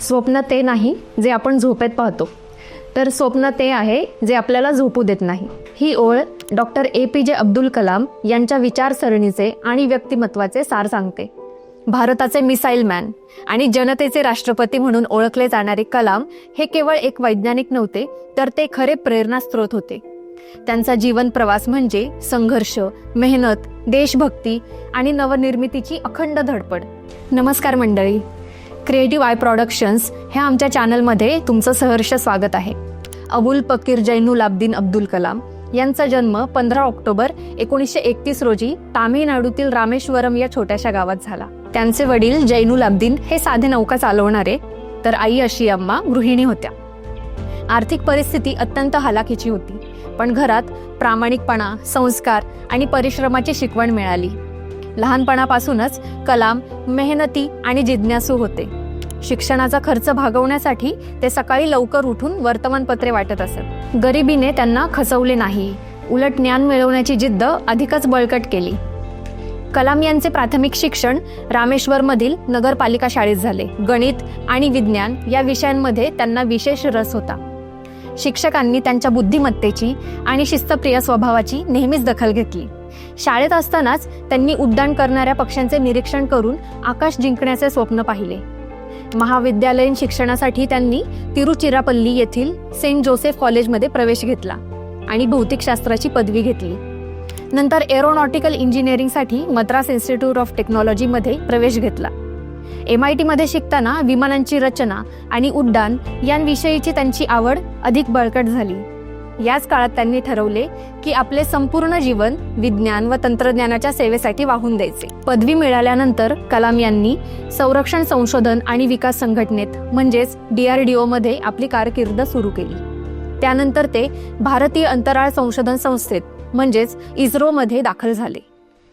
स्वप्न ते नाही जे आपण झोपेत पाहतो. तर स्वप्न ते आहे जे आपल्याला झोपू देत नाही. ही ओळ डॉक्टर ए पी जे अब्दुल कलाम यांच्या विचारसरणीचे आणि व्यक्तिमत्वाचे सार सांगते. भारताचे मिसाईल मॅन आणि जनतेचे राष्ट्रपती म्हणून ओळखले जाणारे कलाम हे केवळ एक वैज्ञानिक नव्हते तर ते खरे प्रेरणास्त्रोत होते. त्यांचा जीवन प्रवास म्हणजे संघर्ष मेहनत देशभक्ती आणि नवनिर्मितीची अखंड धडपड. नमस्कार मंडळी. क्रिएटिव्ह आय प्रॉडक्शन्स ह्या आमच्या चॅनलमध्ये तुमचं सहर्ष स्वागत आहे. अबुल पकीर जैनुल अब्दीन अब्दुल कलाम यांचा जन्म पंधरा ऑक्टोबर एकोणीसशे एकतीस रोजी तामिळनाडूतील रामेश्वरम या छोट्याशा गावात झाला. त्यांचे वडील जैनुल अब्दीन हे साधे नौका चालवणारे तर आई अशी अम्मा गृहिणी होत्या. आर्थिक परिस्थिती अत्यंत हलाखीची होती पण घरात प्रामाणिकपणा संस्कार आणि परिश्रमाची शिकवण मिळाली. लहानपणापासूनच कलाम मेहनती आणि जिज्ञासू होते. शिक्षणाचा खर्च भागवण्यासाठी ते सकाळी लवकर उठून वर्तमानपत्रे वाटत असत. गरिबीने त्यांना खचवले नाही. उलट ज्ञान मिळवण्याची जिद्द अधिकच बळकट केली. कलाम यांचे प्राथमिक शिक्षण रामेश्वरमधील नगरपालिका शाळेत झाले. गणित आणि विज्ञान या विषयांमध्ये त्यांना विशेष रस होता. शिक्षकांनी त्यांच्या बुद्धिमत्तेची आणि शिस्तप्रिय स्वभावाची नेहमीच दखल घेतली. शाळेत असतानाच त्यांनी उड्डाण करणाऱ्या पक्ष्यांचे निरीक्षण करून आकाश जिंकण्याचे स्वप्न पाहिले. महाविद्यालयीन शिक्षणासाठी त्यांनी तिरुचिरापल्ली येथील सेंट जोसेफ कॉलेजमध्ये प्रवेश घेतला आणि भौतिकशास्त्राची पदवी घेतली. नंतर एरोनॉटिकल इंजिनिअरिंगसाठी मद्रास इन्स्टिट्यूट ऑफ टेक्नॉलॉजीमध्ये प्रवेश घेतला. एम आय टीमध्ये शिकताना विमानांची रचना आणि उड्डाण यांविषयीची त्यांची आवड अधिक बळकट झाली. याच काळात त्यांनी ठरवले की आपले संपूर्ण जीवन विज्ञान व तंत्रज्ञानाच्या सेवेसाठी वाहून द्यायचे. पदवी मिळाल्यानंतर कलाम यांनी संरक्षण संशोधन आणि विकास संघटनेत म्हणजेच डीआरडीओ मध्ये आपली कारकीर्द सुरू केली. त्यानंतर ते भारतीय अंतराळ संशोधन संस्थेत म्हणजेच इस्रोमध्ये दाखल झाले.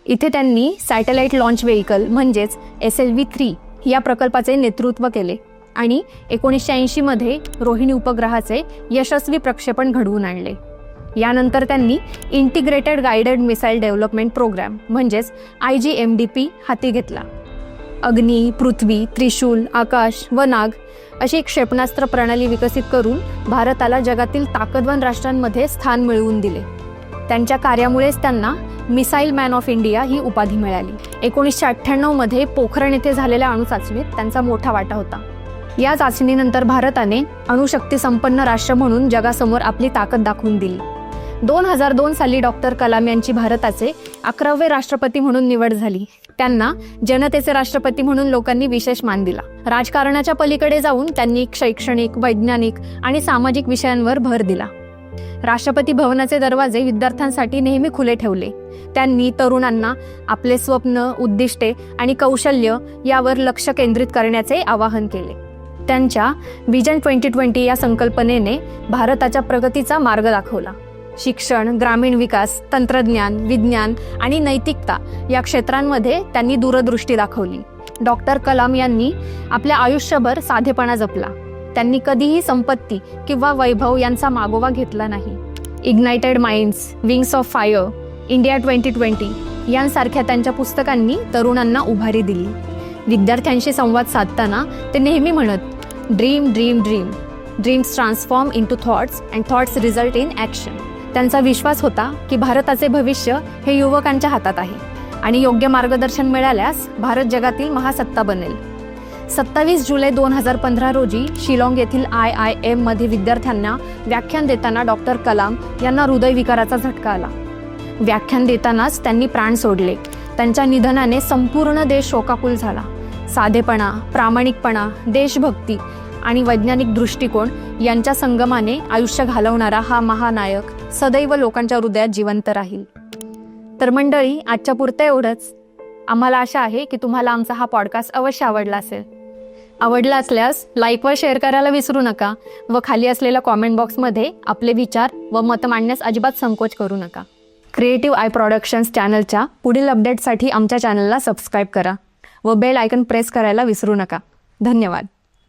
इथे त्यांनी सॅटेलाइट लॉन्च व्हेकल म्हणजेच एस एल व्ही थ्री या प्रकल्पाचे नेतृत्व केले. आणि एकोणीसशे ऐंशीमध्ये रोहिणी उपग्रहाचे यशस्वी प्रक्षेपण घडवून आणले. यानंतर त्यांनी integrated guided missile development programme म्हणजेच I G M D P हाती घेतला. अग्नी पृथ्वी त्रिशूल आकाश व नाग अशी एक क्षेपणास्त्र प्रणाली विकसित करून भारताला जगातील ताकदवान राष्ट्रांमध्ये स्थान मिळवून दिले. त्यांच्या कार्यामुळेच त्यांना मिसाईल मॅन ऑफ इंडिया ही उपाधी मिळाली. एकोणीसशे अठ्ठ्याण्णवमध्ये पोखरण येथे झालेल्या अणुचाचणीत त्यांचा मोठा वाटा होता. या चाचणीनंतर भारताने अणुशक्ती संपन्न राष्ट्र म्हणून जगासमोर आपली ताकद दाखवून दिली. दोन हजार दोन साली डॉक्टर कलाम यांची भारताचे अकरावे राष्ट्रपती म्हणून निवड झाली. त्यांना जनतेचे राष्ट्रपती म्हणून लोकांनी विशेष मान दिला. राजकारणाच्या पलीकडे जाऊन त्यांनी शैक्षणिक वैज्ञानिक आणि सामाजिक विषयांवर भर दिला. राष्ट्रपती भवनाचे दरवाजे विद्यार्थ्यांसाठी नेहमी खुले ठेवले. त्यांनी तरुणांना आपले स्वप्न उद्दिष्टे आणि कौशल्य यावर लक्ष केंद्रित करण्याचे आवाहन केले. त्यांच्या विजन ट्वेंटी ट्वेंटी या संकल्पनेने भारताच्या प्रगतीचा मार्ग दाखवला. शिक्षण ग्रामीण विकास तंत्रज्ञान विज्ञान आणि नैतिकता या क्षेत्रांमध्ये त्यांनी दूरदृष्टी दाखवली. डॉक्टर कलाम यांनी आपल्या आयुष्यभर साधेपणा जपला. त्यांनी कधीही संपत्ती किंवा वैभव यांचा मागोवा घेतला नाही. Ignited minds wings of fire India twenty twenty यांसारख्या त्यांच्या पुस्तकांनी तरुणांना उभारी दिली. विद्यार्थ्यांशी संवाद साधताना ते नेहमी म्हणत dream dream dream dreams transform into thoughts and thoughts result in action त्यांचा विश्वास होता की भारताचे भविष्य हे युवकांच्या हातात आहे. आणि योग्य मार्गदर्शन मिळाल्यास भारत जगातील महासत्ता बनेल. सत्तावीस जुलै दोन हजार पंधरा रोजी शिलाँग येथील आय आय एममध्ये विद्यार्थ्यांना व्याख्यान देताना डॉक्टर कलाम यांना हृदयविकाराचा झटका आला. व्याख्यान देतानाच त्यांनी प्राण सोडले. त्यांच्या निधनाने संपूर्ण देश शोकाकुल झाला. साधेपणा प्रामाणिकपणा देशभक्ती आणि वैज्ञानिक दृष्टिकोन यांच्या संगमाने आयुष्य घालवणारा हा महानायक सदैव लोकांच्या हृदयात जिवंत राहील. तर मंडळी आजच्या पुरतं एवढंच. आम्हाला आशा आहे की तुम्हाला आमचा हा पॉडकास्ट अवश्य आवडला असेल. आवडला असल्यास लाईक व शेअर करायला विसरू नका व खाली असलेल्या कॉमेंट बॉक्समध्ये आपले विचार व मतं मांडण्यास अजिबात संकोच करू नका. क्रिएटिव्ह आय प्रॉडक्शन्स चॅनलच्या पुढील अपडेटसाठी आमच्या चॅनलला सबस्क्राईब करा. व बेल आयकन प्रेस करायला विसरू नका. धन्यवाद.